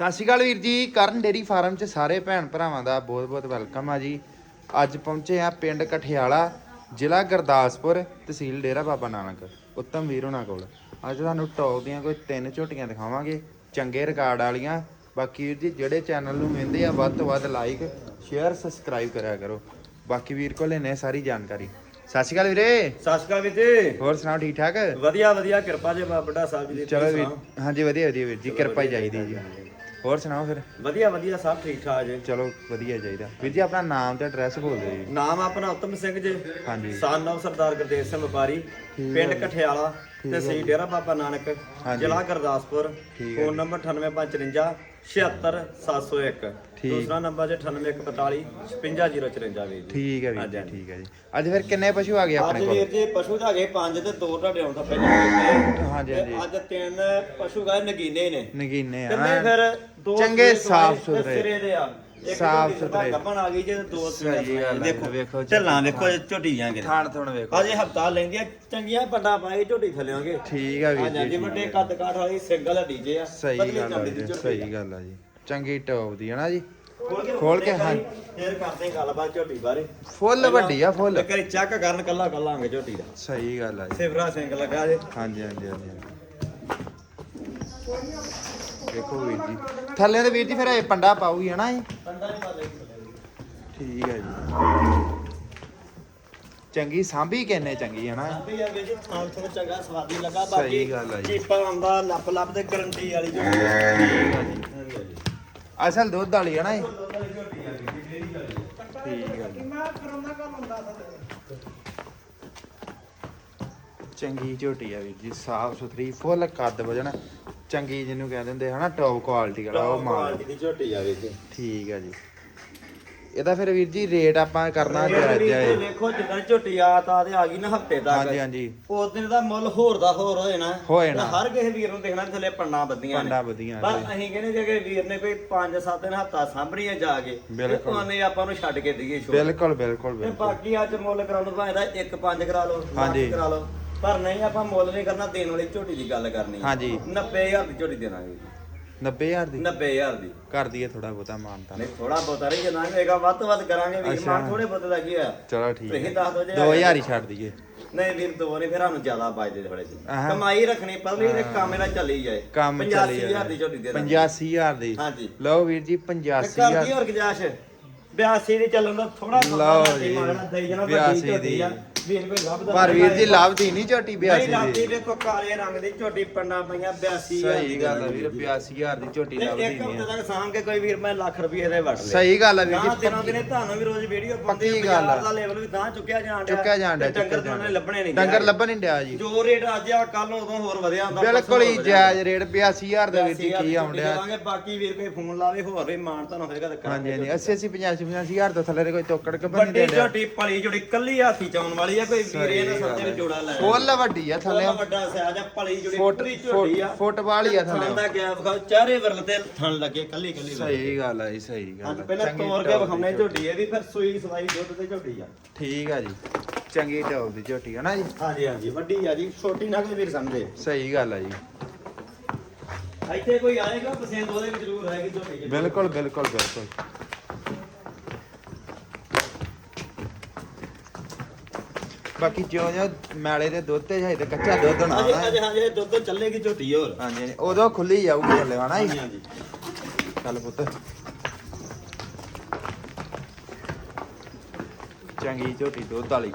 ਸਤਿ ਸ਼੍ਰੀ ਅਕਾਲ ਵੀਰ ਜੀ ਕਰਨ ਡੇਰੀ ਫਾਰਮ 'ਚ ਸਾਰੇ ਭੈਣ ਭਰਾਵਾਂ ਦਾ ਬਹੁਤ-ਬਹੁਤ ਵੈਲਕਮ ਆ ਜੀ। ਅੱਜ ਪਹੁੰਚੇ ਆ ਪਿੰਡ ਕਠਿਆਲਾ ਜ਼ਿਲ੍ਹਾ ਗੁਰਦਾਸਪੁਰ ਤਹਿਸੀਲ ਡੇਰਾ ਬਾਬਾ ਨਾਨਕ ਉੱਤਮ ਵੀਰ ਹੋਣਾ ਕੋਲ। ਅੱਜ ਤੁਹਾਨੂੰ ਟੌਪ ਦੀਆਂ ਕੋਈ ਤਿੰਨ ਝੋਟੀਆਂ ਦਿਖਾਵਾਂਗੇ ਚੰਗੇ ਰਿਕਾਰਡ ਵਾਲੀਆਂ। ਬਾਕੀ ਵੀਰ ਜੀ ਜਿਹੜੇ ਚੈਨਲ ਨੂੰ ਵੇਂਦੇ ਆ ਵੱਧ ਤੋਂ ਵੱਧ ਲਾਈਕ ਸ਼ੇਅਰ ਸਬਸਕ੍ਰਾਈਬ ਕਰਿਆ ਕਰੋ। ਬਾਕੀ ਵੀਰ ਕੋਲ ਨੇ ਸਾਰੀ ਜਾਣਕਾਰੀ। ਸਤਿ ਸ਼੍ਰੀ ਅਕਾਲ ਵੀਰੇ। ਸਤਿ ਸ਼੍ਰੀ ਅਕਾਲ ਵੀਰ ਜੀ। ਹੋਰ ਸੁਣਾਓ ਠੀਕ ਠਾਕ? ਵਧੀਆ ਵਧੀਆ ਕਿਰਪਾ ਜੇ ਬਾਬਾ ਸਾਹਿਬ ਜੀ ਦੀ ਚਲੋ ਵੀਰ। ਹਾਂਜੀ ਵਧੀਆ ਵਧੀਆ ਵੀਰ ਜੀ ਕਿਰਪਾ ਹੀ ਚਾਹੀਦੀ ਜੀ। ਹੋਰ ਸੁਣਾਓ ਫਿਰ? ਵਧੀਆ ਵਧੀਆ ਸਭ ਠੀਕ ਠਾਕ ਜੀ। ਚਲੋ ਵਧੀਆ ਚਾਹੀਦਾ। ਵੀਰ ਜੀ ਆਪਣਾ ਨਾਮ ਤੇ ਐਡਰੈਸ ਬੋਲ ਦਿਓ ਜੀ। ਨਾਮ ਆਪਣਾ ਉਤਮ ਸਿੰਘ ਜੀ। ਹਾਂਜੀ। ਸਾਨ ਸਰਦਾਰ ਗੁਰਦੇਵ ਸਿੰਘ ਵਪਾਰੀ ਪਿੰਡ ਕਠਿਆਲਾ। ਤਹਿਸੀਲ ਡੇਰਾ ਬਾਬਾ ਨਾਨਕ। ਜ਼ਿਲ੍ਹਾ ਗੁਰਦਾਸਪੁਰ ਹੈ ਫੋਨ ਨੰਬਰ 98554 76701 ਠੀਕ। ਦੂਸਰਾ ਨੰਬਰ ਜੇ 98145 55054 ਵੀਰ ਠੀਕ ਹੈ ਵੀਰ ਜੀ। ਠੀਕ ਹੈ ਜੀ ਅੱਜ ਫਿਰ ਕਿੰਨੇ ਪਸ਼ੂ ਆ ਗਏ ਅੱਜ ਆਪਣੇ ਕੋਲ ਵੀਰ ਜੀ ਪਸ਼ੂ ਤਾਂ ਹੈਗੇ ਪੰਜ ਤੇ ਦੋ ਤੁਹਾਡੇ ਤੋਂ ਪਹਿਲਾਂ। ਹਾਂਜੀ, ਤੇ ਹਾਂਜੀ। ਅੱਜ ਤਿੰਨ ਪਸ਼ੂ ਗਾਏ ਨਗੀਨੇ ਨੇ ਨਗੀਨੇ ਆ ਕਿੰਨੇ ਫਿਰ ਦੋ ਚੰਗੇ ਸਾਫ਼ ਤੇ ਸੁਥਰੇ। ਸਿਰੇ ਦੇ ਆ ਸਾਫ਼ ਸੁਥਰੇ। ਗੱਭਣ ਆ ਗਈ ਜੇ ਦੋ ਸਹੀ ਗੱਲ ਹੈ, ਦੇਖੋ ਵੇਖੋ ਵੇਖੋ ਝੋਟੀ ਜਾਂਗੇ ਥਾਣ ਥੁਣ ਵੇਖੋ। ਅਜੇ ਹਫਤਾ ਲੈਂਦੀਆਂ ਚੰਗੀਆਂ ਪੰਡਾ ਪਾਏ ਝੋਟੀ ਥੱਲਿਆਂਗੇ ਠੀਕ ਆ ਵੀਰ ਹਾਂਜੀ ਜੀ ਜੀ ਵੱਡੇ ਕੱਦ ਕਾਠ ਵਾਲੀ ਸਿੰਗਲ ਡੀਜੇ ਆ। ਸਹੀ ਪਤਲੀ ਗੱਲ ਆ ਚਮੜੀ ਜੀ ਸਹੀ ਗੱਲ ਆ ਜੀ। ਚੰਗੀ ਟੌਪ ਦੀ ਹੈ ਨਾ ਜੀ। ਖੋਲ ਕੇ ਹਾਂ। ਫੇਰ ਕਰਦੇ ਹਾਂ ਗੱਲਬਾਤ ਝੋਟੀ ਬਾਰੇ। ਫੁੱਲ ਵੱਡੀ ਆ ਫੁੱਲ। ਕਰੀ ਚੈੱਕ ਕਰਨ ਕੱਲਾ ਕੱਲਾਂਗੇ ਝੋਟੀ ਦਾ। ਸਹੀ ਗੱਲ ਆ ਜੀ। ਸਿਫਰਾ ਸਿੰਘ ਲੱਗਾ ਜੇ। ਹਾਂਜੀ ਹਾਂਜੀ ਹਾਂਜੀ। ਦੇਖੋ ਵੀਰ ਜੀ। ਥੱਲੇ ਦੇ ਵੀਰ ਜੀ ਫਿਰ ਇਹ ਪੰਡਾ ਪਾਊਗੀ ਹੈ ਨਾ ਪਾ ਠੀਕ ਹੈ ਜੀ। ਚੰਗੀ ਸਾਂਭੀ ਕਿੰਨੇ ਚੰਗੀ ਹੈ ਨਾ ਆਪੇ ਆ ਵੀ ਜੀ ਖਾਣ ਤੋਂ ਚੰਗਾ ਸਵਾਦੀ ਲੱਗਾ ਬਾਕੀ। ਚੀਪਾ ਆਉਂਦਾ ਲੱਪ ਲੱਪ ਤੇ ਗਰੰਟੀ ਵਾਲੀ ਜੀ। ਅਸਲ ਦੁੱਧ ਵਾਲੀ ਹੈ ਨਾ ਇਹ? ਠੀਕ ਹੈ ਚੰਗੀ ਝੋਟੀ ਆ ਵੀਰ ਜੀ ਸਾਫ਼ ਸੁਥਰੀ ਫੁੱਲ ਕੱਦ ਵਜਣ। ਚੰਗੀ ਜਿਹਨੂੰ ਕਹਿੰਦੇ ਹੁੰਦੇ ਹਨਾ ਟੌਪ ਕੁਆਲਿਟੀ ਵਾਲਾ ਉਹ ਮਾਲ। ਦੀ ਝੋਟੀ ਆ ਵੀ ਜੀ। ਠੀਕ ਹੈ ਜੀ। ਇਹਦਾ ਫਿਰ ਵੀਰ ਜੀ ਰੇਟ ਆਪਾਂ ਕਰਨਾ ਜਾਇਜ਼ ਜਾਏ ਦੇਖੋ ਜਿੱਦਾਂ ਝੋਟੀ ਆ ਤਾਂ ਤੇ ਆ ਗਈ ਨਾ ਹਫ਼ਤੇ ਤੱਕ। ਹਾਂਜੀ ਹਾਂਜੀ। ਉਸ ਦਿਨ ਦਾ ਮੁੱਲ ਹੋਰ ਦਾ ਹੋਰ ਹੋ ਜਾਣਾ। ਹੋ ਜਾਣਾ। ਹਰ ਕਿਸੇ ਵੀਰ ਨੂੰ ਦੇਖਣਾ ਥੱਲੇ ਪੰਨਾ ਬੱਦੀਆਂ ਨੇ। ਪੰਡਾ ਵਧੀਆਂ ਪਰ ਅਸੀਂ ਕਹਿੰਦੇ ਜੇ ਕਿ ਵੀਰ ਨੇ ਕੋਈ 5-7 ਦਿਨ ਹਫਤਾ ਸਾਂਭਣੀਆਂ ਜਾ ਕੇ ਬਿਲਕੁਲ। ਉਹਨੇ ਆਪਾਂ ਨੂੰ ਛੱਡ ਕੇ ਦਈਏ ਛੋੜ ਬਿਲਕੁਲ ਬਿਲਕੁਲ ਤੇ ਬਾਕੀ ਅੱਜ ਮੁੱਲ ਕਰਾਉਣ ਤੋਂ ਭਾਵੇਂ ਦਾ 1-5 ਕਰਾ ਲਓ ਲੱਖ ਹਾਂਜੀ। ਕਰਾ ਲਓ। ਪਰ ਨਹੀਂ ਆਪਾਂ ਮੁੱਲ ਨਹੀਂ ਕਰਨਾ ਦੇਣ ਵਾਲੀ ਝੋਟੀ ਦੀ ਗੱਲ ਕਰਨੀ ਹਾਂਜੀ। 90000 ਦੀ ਝੋਟੀ ਦੇਣਾਗੇ 90000 ਦੀ? 90000 ਦੀ। ਕਰ ਦਈਏ ਥੋੜਾ ਬਹੁਤਾ ਮਾਨਤਾ ਨਹੀਂ ਥੋੜਾ ਬਹੁਤਾ ਨਹੀਂ ਜਨਾ ਹੈਗਾ ਵੱਧ ਤੋਂ ਵੱਧ ਕਰਾਂਗੇ ਵੀਰ। ਮਾਨ ਥੋੜੇ ਬਹੁਤੇ ਦਾ ਕੀ ਆ ਚਲੋ ਠੀਕ ਤੁਸੀਂ ਦੱਸ ਦਿਓ ਜੇ 2000 ਹੀ ਛੱਡ ਦਈਏ। ਨਹੀਂ ਵੀਰ ਦੋ ਨੇ ਫਿਰ ਸਾਨੂੰ ਜ਼ਿਆਦਾ ਬਚਦੇ ਥੋੜੇ ਜੀ। ਕਮਾਈ ਰੱਖਣੀ ਪਰਲੀ ਤੇ ਕੰਮ ਇਹਦਾ ਚੱਲੀ ਜਾਏ। ਕੰਮ ਚੱਲੀ 85000 ਦੀ ਝੋਟੀ ਦੇ ਦਾਂਗੇ। 85000 ਦੀ। ਹਾਂਜੀ। ਲਓ ਵੀਰ ਜੀ ਤੇ ਕਰਦੀ 85000 ਹੋਰ ਗਜਾਸ਼ 82 ਦੀ ਚੱਲਣ ਦਾ ਥੋੜਾ ਲਓ ਜੀ, ਦਈ ਜਣਾ 82 ਦੀ। ਵੀਰ ਕੋਈ ਲੱਭਦਾ ਪਰ ਵੀਰ ਜੀ ਲੱਭਦੀ ਨਹੀਂ ਝੋਟੀ ਨਹੀਂ 82 ਲੱਭਦੀ ਦੀ ਵੇਖੋ ਕਾਲੇ ਰੰਗ ਦੀ ਝੋਟੀ ਪੰਡਾ ਪਈਆਂ 82 ਸਹੀ ਗੱਲ ਆ ਵੀਰ 82000 ਦੀ ਝੋਟੀ ਤੇ ਲੱਭਦੀ ਇੱਕ ਨਹੀਂ ਹਫ਼ਤੇ ਆ। ਤੱਕ ਸਾਂਭ ਕੇ ਕੋਈ ਵੀਰ ਮੈਂ ਲੱਖ ਰੁਪਏ ਦੇ ਵਟ ਲੈ ਸਹੀ ਗੱਲ ਆ ਵੀਰ ਜੀ ਦਿਨੋਂ ਦਿਨੇ ਤੁਹਾਨੂੰ ਵੀ ਰੋਜ਼ ਵੀਡੀਓ ਪਾਉਂਦੇ ਪੱਕੀ ਗੱਲ ਆ। ਬਾਜ਼ਾਰ ਦਾ ਲੈਵਲ ਵੀ ਤਾਂ ਚੁੱਕਿਆ ਜਾਣ ਡਿਆ। ਚੁੱਕਿਆ ਜਾਣ ਡਿਆ ਤੇ ਡੰਗਰ ਜਾਣ ਲੱਭਣੇ ਨਹੀਂ ਡੰਗਰ ਲੱਭਣ ਨਹੀਂ ਡਿਆ ਜੀ ਜੋ ਰੇਟ ਅੱਜ ਆ ਕੱਲ ਉਦੋਂ ਹੋਰ ਵਧਿਆ ਹੁੰਦਾ ਬਿਲਕੁਲ ਹੀ ਜਾਇਜ਼ ਰੇਟ 82000 ਦਾ ਵੀਰ ਜੀ ਕੀ ਆਉਣ ਡਿਆ। ਦੇਵਾਂਗੇ ਬਾਕੀ ਵੀਰ ਕੋਈ ਫੋਨ ਲਾਵੇ ਹੋਰ ਵੀ ਮਾਨ ਤੁਹਾਨੂੰ ਹੋਏਗਾ ਤੇ ਹਾਂਜੀ ਕਰਾਂਗੇ ਹਾਂਜੀ 80 80 85 85000 ਤੋਂ ਥੱਲੇ ਦੇ ਕੋਈ ਤੋਕੜ ਕੇ ਨਹੀਂ ਵੱਡੀ ਦੇ ਝੋਟੀ ਪਲੀ ਜੁੜੀ ਕੱਲੀ ਹਾਥੀ ਚਾਉਣ ਵਾਲੀ ਆ ਕੋਈ ਵੀਰ ਇਹਨਾਂ ਸੱਤੇ ਨੂੰ ਜੋੜਾ ਲੈ ਫੁੱਲ ਵੱਡੀ ਆ ਥੱਲੇ। ਥੱਲੇ ਵੱਡਾ ਸਾਈਜ਼ ਆ ਪਲੀ ਜੁੜੀ ਪੂਰੀ ਝੋਟੀ ਆ। ਫੁੱਟਬਾਲ ਹੀ ਆ ਥਣ ਥੱਲੇ ਦਾ ਗੈਪ ਖਾਓ ਚਾਰੇ ਵਰਲ ਤੇ ਥਣ ਲੱਗੇ ਕੱਲੀ ਕੱਲੀ ਸਹੀ ਗੱਲ ਆ ਜੀ ਸਹੀ ਗੱਲ ਆ। ਪਹਿਲਾਂ ਤੋੜ ਕੇ ਵਿਖਾਉਣੇ ਝੋਟੀ। ਇਹ ਵੀ ਫਿਰ ਸੂਈ ਸਵਾਈ ਦੁੱਧ ਤੇ ਝੋਟੀ ਆ। ਠੀਕ ਆ ਜੀ ਚੰਗੀ ਟੌਪ ਦੀ ਝੋਟੀ ਹੈ ਨਾ ਜੀ। ਹਾਂਜੀ ਹਾਂਜੀ ਵੱਡੀ ਆ ਜੀ ਛੋਟੀ ਨਾ ਕੋਈ ਵੀਰ ਸਮਝੇ। ਸਹੀ ਗੱਲ ਆ ਜੀ। ਇੱਥੇ ਕੋਈ ਆਏਗਾ ਪਸੰਦ ਉਹਦੇ ਵੀ ਜ਼ਰੂਰ ਆਏਗੀ ਝੋਟੀ ਬਿਲਕੁਲ ਬਿਲਕੁਲ ਬਿਲਕੁਲ। ਬਾਕੀ ਜਿਉਂ ਜਿਉਂ ਮੈਲੇ ਦੇ ਦੁੱਧ ਤੇ ਜਾਈ ਤੇ ਕੱਚਾ ਦੁੱਧ ਹੋਣਾ ਅਜੇ ਹਾਂਜੀ ਇਹ ਦੁੱਧ ਚੱਲੇਗੀ ਝੋਟੀ ਹੋਰ। ਹਾਂਜੀ ਹਾਂਜੀ ਉਦੋਂ ਖੁੱਲੀ ਜਾਊਗੀ ਥੱਲੇ ਹਾਂਜੀ ਜੀ? ਹਾਂਜੀ ਚੱਲ ਪੁੱਤ। ਚੰਗੀ ਝੋਟੀ ਦੁੱਧ ਵਾਲੀ।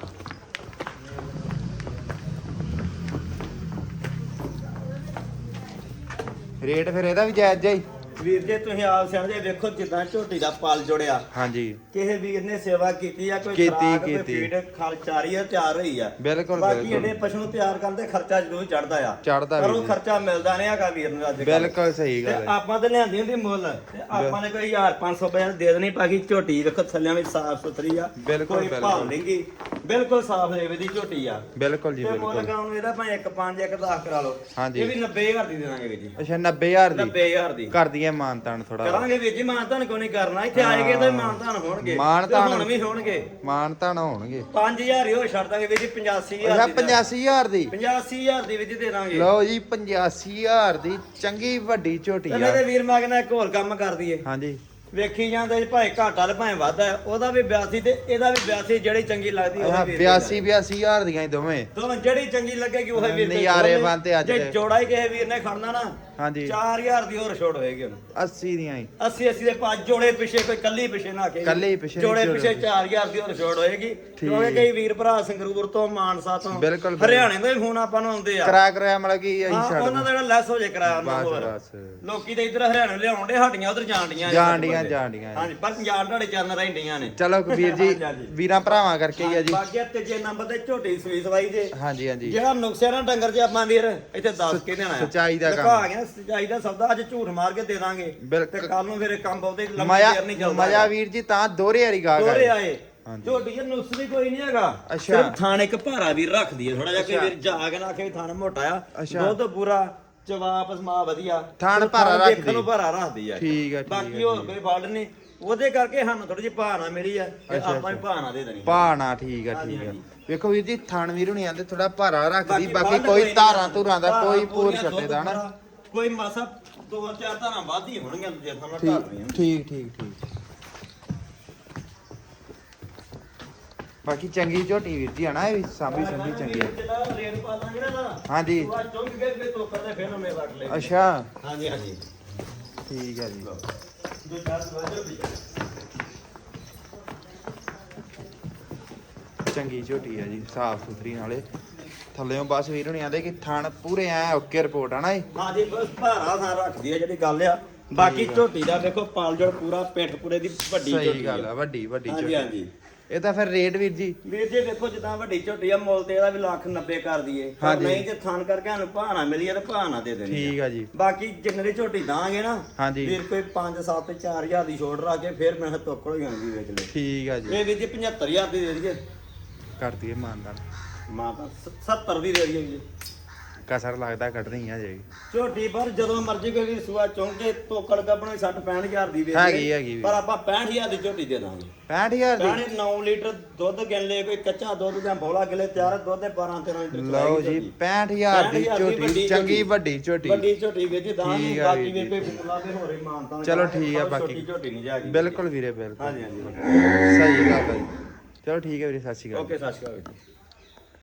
ਰੇਟ ਫਿਰ ਇਹਦਾ ਵੀ ਜਾਇਜ਼ ਜਾਈ ਵੀਰ ਜੀ ਤੁਸੀਂ ਆਪ ਸਮਝੇ ਵੇਖੋ ਜਿੱਦਾਂ ਝੋਟੀ ਦਾ ਪਲ ਜੁੜਿਆ। ਹਾਂਜੀ। ਕਿਸੇ ਵੀਰ ਨੇ ਸੇਵਾ ਕੀਤੀ ਆ ਕੋਈ ਕੀਤੀ, ਖੁਰਾਕ ਕੋਈ ਕੀਤੀ। ਫੀਡ ਖਰਚਾਰੀ ਆ ਤਿਆਰ ਹੋਈ ਆ। ਬਿਲਕੁਲ ਬਾਕੀ ਬਿਲਕੁਲ। ਇਹਨੇ ਪਸ਼ੂ ਨੂੰ ਤਿਆਰ ਕਰਨ ਤੇ ਖਰਚਾ ਜ਼ਰੂਰ ਚੜਦਾ ਆ। ਚੜਦਾ ਪਰ ਉਹ ਜੀ। ਖਰਚਾ ਮਿਲਦਾ ਨਹੀਂ ਹੈਗਾ ਵੀਰ ਨੂੰ ਅੱਜ ਕੱਲ੍ਹ। ਬਿਲਕੁਲ ਸਹੀ ਤੇ ਗੱਲ ਹੈ। ਆਪਾਂ ਤੇ ਲਿਆਂਦੀ ਹੁੰਦੀ ਮੁੱਲ। ਤੇ ਆਪਾਂ ਨੇ ਕੋਈ 1500 ਰੁਪਏ ਦੇ ਦੇਣੀ ਬਾਕੀ ਝੋਟੀ ਵੇਖੋ ਥੱਲਿਆਂ ਵੀ ਸਾਫ਼ ਸੁਥਰੀ ਆ। ਬਿਲਕੁਲ, ਕੋਈ ਬਿਲਕੁਲ। ਭਾਵ ਨਹੀਂਗੀ ਬਿਲਕੁਲ ਸਾਫ਼ ਲੇਵੇ ਦੀ ਝੋਟੀ ਆ। ਬਿਲਕੁਲ ਜੀ ਤੇ ਮੁੱਲ ਬਿਲਕੁਲ। ਇਹਦਾ ਭਾਵੇਂ ਇੱਕ 5 ਇੱਕ 10 ਕਰਾ ਲਓ। ਹਾਂਜੀ। ਇਹ ਵੀ 90000 ਦੀ ਦੇ ਦਾਂਗੇ ਵੀਰ ਜੀ। ਅੱਛਾ 90000 ਦੀ? 90000 ਦੀ। ਕਰ ਦਈਏ ਮਾਨਤਾਨ ਥੋੜਾ ਕਰਾਂਗੇ ਵੀਰ ਜੀ ਮਾਨਤਾਨ ਕਿਉਂ ਨਹੀਂ ਕਰਨਾ? ਇੱਥੇ ਆਏਗੇ ਤਾਂ ਮਾਨਤਾਨ ਹੋਣਗੇ ਮਾਨਤਾਨ- ਤੇ ਹੁਣ ਵੀ ਹੋਣਗੇ। ਮਾਨਤਾਨ ਹੋਣਗੇ। 5000 ਹੀ ਹੋਰ ਛੱਡ ਦਾਂਗੇ ਵੀਰ ਜੀ 85000 ਅੱਛਾ ਦੀ ਦੇ- 85000 ਦੀ? 85000 ਦੀ ਵੀਰ ਜੀ ਦੇ ਦਾਂਗੇ ਲਓ ਜੀ 85000 ਦੀ ਚੰਗੀ ਵੱਡੀ ਝੋਟੀ ਆ। ਦੇ ਵੀਰ ਮਾਗਨਾ ਇੱਕ ਹੋਰ ਕੰਮ ਕਰ ਦਈਏ। ਹਾਂਜੀ। ਵੇਖੀ ਜਾਂਦੇ ਜੀ ਭਾਵੇਂ ਘਾਟਾ ਤੇ ਭਾਵੇਂ ਵਾਧਾ ਹੈ, ਉਹਦਾ ਵੀ 82 ਤੇ ਇਹਦਾ ਵੀ 82 ਜਿਹੜੀ ਚੰਗੀ ਲੱਗਦੀ ਦੀ 82 82000 ਦੀਆਂ ਹੀ ਦੋਵੇਂ। ਦੋਵੇਂ ਜਿਹੜੀ ਚੰਗੀ ਲੱਗੇਗੀ ਉਹ ਵੀਰ ਤੇ ਨਜ਼ਾਰੇ ਲੈ। ਬੰਨ੍ਹਤੇ ਅੱਜ ਜੇ। ਜੋੜਾ ਹੀ ਕਿਸੇ ਵੀਰ ਨੇ ਖੜਨਾ ਨਾ ਹਾਂਜੀ। 4000 ਦੀ ਹੋਰ ਛੋੜ ਹੋਏਗੀ ਉਹਨੂੰ। 80 ਦੀਆਂ ਹੀ। 80 80 ਦੇ ਪੰਜ ਜੋੜੇ ਪਿੱਛੇ ਕੋਈ ਕੱਲੀ ਪਿੱਛੇ ਨਾ ਕੇ ਕੱਲੀ ਪਿੱਛੇ ਜੋੜੇ ਪਿੱਛੇ 4000 ਦੀ ਹੋਰ ਛੋੜ ਹੋਏਗੀ। ਕਿਉਂਕਿ ਕਈ ਵੀਰ ਭਰਾ ਸੰਗਰੂਰ ਤੋਂ ਮਾਨਸਾ ਤੋਂ ਬਿਲਕੁਲ, ਹਰਿਆਣੇ ਤੋਂ ਵੀ ਫੋਨ ਆਪਾਂ ਨੂੰ ਆਉਂਦੇ ਆ। ਕਰਾ ਕਰਾਇਆ ਮਤਲਬ ਕਿ ਅਸੀਂ ਹਾਂ, ਛੱਡ ਉਹਨਾਂ ਦਾ ਜਿਹੜਾ ਲੈਸ ਹੋ ਜੇ ਕਰਾਇਆ ਉਹਨਾਂ ਹੋਰ। ਲੋਕੀ ਤੇ ਇੱਧਰ ਹਰਿਆਣੇ ਲਿਆਉਣ ਦੇ ਹਟੀਆਂ ਉਧਰ ਜਾਣ ਡੀਆਂ ਡੀਆਂ, ਜਾਣ ਡੀਆਂ। ਹਾਂਜੀ ਪਰ ਜਾਣ ਢਾੜੇ ਚਰਨ ਰਹਿੰਦੀਆਂ ਨੇ ਚਲੋ ਕਬੀਰ ਜੀ ਹਾਂਜੀ। ਵੀਰਾਂ ਭਰਾਵਾਂ ਕਰਕੇ ਹੀ ਆ ਜੀ ਬਾਕੀ ਆਹ ਤੀਜੇ ਨੰਬਰ ਤੇ ਝੋਟੀ ਸੂਈ ਸਵਾਈ ਜੇ ਹਾਂਜੀ ਹਾਂਜੀ ਜਿਹੜਾ ਨੁਕਸੇ ਨਾਲ ਡੰਗਰ ਜੇ ਆਪਾਂ ਵੀਰ ਇੱਥੇ ਦੱਸ ਕੇ ਦੇਣਾ ਆ ਸੱਚਾਈ ਦਾ ਕੰਮ। ਦਿਖਾ ਗਿਆ ਸੱਚਾਈ ਦਾ ਸੌਦਾ ਅੱਜ ਝੂਠ ਮਾਰ ਕੇ ਦੇ ਦਾਂਗੇ ਬਿਲਕੁਲ। ਤੇ ਕੱਲ ਨੂੰ ਫਿਰ ਇਹ ਕੰਮ ਬਹੁਤੇ ਲੰਮੀ ਮਜ਼ਾ ਦੇਰ ਨਹੀਂ ਚੱਲਦਾ ਮਜ਼ਾ ਵੀਰ ਜੀ ਤਾਂ ਦੋਹਰੇ ਵਾਲੀ ਗਾ ਦੋਰੇ ਗਏ ਆਏ ਹਾਂਜੀ। ਝੋਟੀ ਇਹ ਨੁਕਸ ਵੀ ਕੋਈ ਨਹੀਂ ਹੈਗਾ ਅੱਛਾ। ਸਿਰਫ ਥਾਣ ਇੱਕ ਭਾਰਾ ਵੀ ਰੱਖਦੀ ਹੈ ਥੋੜਾ ਜਿਹਾ ਅੱਛਾ। ਵੀਰ ਜਾ ਕੇ ਨਾ ਆਖੇ ਵੀ ਥਾਣ ਮੋਟਾ ਆ ਅੱਛਾ। ਦੁੱਧ ਪੂਰਾ ਜਵਾਬ ਸਮਾ ਵਧੀਆ। ਥਾਣ ਭਾਰਾ ਦੇਖਣ ਰੱਖਦੀ। ਨੂੰ ਭਾਰਾ ਰੱਖਦੀ ਆ। ਠੀਕ ਆ, ਠੀਕ ਬਾਕੀ ਹੋਰ ਕੋਈ ਫਾਲਟ ਨਹੀਂ ਉਹਦੇ ਕਰਕੇ ਸਾਨੂੰ ਥੋੜੀ ਜਿਹੀ ਭਾਣਾ ਮਿਲੀ ਆ ਤੇ ਆਪਾਂ ਵੀ ਭਾਣਾ ਦੇ ਦੇਣੀ ਭਾਣਾ ਠੀਕ ਆ ਠੀਕ ਆ। ਵੇਖੋ ਵੀਰ ਜੀ ਥਣ ਵੀਰ ਹੁਣੀ ਆਂਦੇ ਥੋੜਾ ਭਾਰਾ ਰੱਖਦੀ ਬਾਕੀ ਕੋਈ ਨਹੀਂ ਧਾਰਾਂ। ਧੁਰਾਂ ਦਾ ਕੋਈ ਪੂਰ ਛੱਡੇ ਦਾ ਨਾ। ਕੋਈ ਮਾਸਾ ਦੋ ਚਾਰ ਧਾਰਾਂ ਵੱਧ ਹੋਣਗੀਆਂ ਜੇ ਤੁਹਾਨੂੰ ਠੀਕ ਢਾਲਣੀਆਂ ਠੀਕ ਠੀਕ ਠੀਕ। ਬਾਕੀ ਚੰਗੀ ਝੋਟੀ ਵੀਰ ਜੀ ਹਨਾ ਇਹ ਵੀ ਸਾਂਭੀ ਸੰਭੀ ਚੰਗੀ ਪਾ ਦਾਂਗੇ ਨਾ ਇਹਦਾ, ਹਾਂਜੀ। ਉਹ ਅੱਜ ਚੁੰਗ ਕੇ ਵੀ ਤੋਕਰ ਦੇ ਫੇਰ ਨਵੇਂ ਰੱਖ ਲੈ ਅੱਛਾ। ਹਾਂਜੀ ਹਾਂਜੀ। ਠੀਕ ਆ ਜੀ। ਦੋ ਚਾਰ ਸਵਾਜੋ ਵੀ ਚੰਗੀ ਝੋਟੀ ਆ ਜੀ ਸਾਫ਼ ਸੁਥਰੀ ਨਾਲੇ। ਥੱਲੇੋਂ ਬਸ ਵੀਰ ਹੁਣੀ ਆਂਦੇ ਕਿ ਥਣ ਪੂਰੇ ਐ ਓਕੇ ਰਿਪੋਰਟ ਆ ਨਾ ਇਹ ਹਾਂਜੀ ਬਸ ਭਾਰਾ ਥਾਂ ਰੱਖਦੀ ਆ ਜਿਹੜੀ ਗੱਲ ਆ। ਬਾਕੀ ਝੋਟੀ ਦਾ ਵੇਖੋ ਪਾਲਜੜ ਪੂਰਾ ਪਿੱਠ ਪੂਰੇ ਦੀ ਵੱਡੀ ਝੋਟੀ ਸਹੀ ਗੱਲ ਆ ਵੱਡੀ ਵੱਡੀ ਹਾਂਜੀ ਝੋਟੀ। ਹਾਂਜੀ। ਇਹ ਤਾਂ ਫਿਰ ਰੇਟ ਵੀਰ ਜੀ। ਵੀਰ ਜੀ ਦੇਖੋ ਜਿੱਦਾਂ ਵੱਡੀ ਝੋਟੀ ਆ ਮੁੱਲ ਤੇ ਇਹਦਾ ਵੀ ਲੱਖ 90 ਕਰ ਦਈਏ। ਪਰ ਹਾਂਜੀ। ਨਹੀਂ ਜੇ ਥਾਨ ਕਰਕੇ ਸਾਨੂੰ ਭਾਣਾ ਮਿਲੀ ਆ ਤੇ ਭਾਣਾ ਦੇ ਦੇਣੀ ਠੀਕ ਆ ਜੀ। ਬਾਕੀ ਜਿੰਨੇ ਦੀ ਝੋਟੀ ਦਾਂਗੇ ਨਾ ਹਾਂਜੀ। ਵੀਰ ਕੋਈ 5 7 4000 ਦੀ ਛੋੜ ਰੱਖ ਕੇ ਫਿਰ ਮੈਂ ਤੋਕੜ ਹੋ ਜਾਂਦੀ ਵੇਚ ਲੈ ਠੀਕ ਆ ਜੀ। ਇਹ ਵੀਰ ਜੀ 75000 ਦੀ ਦੇ ਦਈਏ। ਕਰ ਦਈਏ ਮਾਨਦਾਨ। ਮਾਂ ਤਾਂ 70 ਦੀ ਦੇ ਦਈਏ ਜੀ। ਕਸਰ ਲੱਗਦਾ ਕੱਢਣੀ ਆ ਜਾਈ ਝੋਟੀ ਪਰ ਜਦੋਂ ਮਰਜ਼ੀ ਕੋਈ ਸੂਆ ਚੌਂਕੇ ਤੋਕੜ ਗੱਬਣੋਂ 60 65000 ਦੀ ਵੇਚ। ਹੈਗੀ, ਹੈਗੀ ਵੀ। ਪਰ ਆਪਾਂ 65000 ਦੀ ਝੋਟੀ ਦੇ ਦਾਂਗੇ। 65000 ਦੀ? ਪਾਣੀ 9 ਲੀਟਰ ਦੁੱਧ ਗਿਣ ਲਏ ਕੋਈ ਕੱਚਾ ਦੁੱਧ ਜਾਂ ਬੋਲਾ ਗਿਲੇ ਤਿਆਰ ਦੁੱਧ ਦੇ 12 13 ਲੀਟਰ ਲਓ ਜੀ 65000 ਦੀ 65,000 ਦੀ ਝੋਟੀ ਚੰਗੀ। ਵੱਡੀ ਝੋਟੀ। ਵੱਡੀ ਝੋਟੀ ਵਿੱਚ ਦਾਂ ਠੀਕ ਆ ਬਾਕੀ ਵੀਰ ਵੀ ਕੋਈ ਫੁੱਲਾ ਹੋਰੇ ਮਾਨਤਾ ਚਲੋ ਠੀਕ ਆ ਬਾਕੀ। ਛੋਟੀ ਝੋਟੀ ਨਹੀਂ ਜਾਗੀ। ਬਿਲਕੁਲ ਵੀਰੇ ਬਿਲਕੁਲ। ਹਾਂਜੀ ਹਾਂਜੀ। ਸਹੀ ਗੱਲ ਹੈ ਜੀ। ਚਲੋ ਠੀਕ ਹੈ ਵੀਰੇ ਸਤਿ ਸ਼੍ਰੀ ਅਕਾਲ। ਓਕੇ ਸਤਿ ਸ਼੍ਰੀ ਅਕਾਲ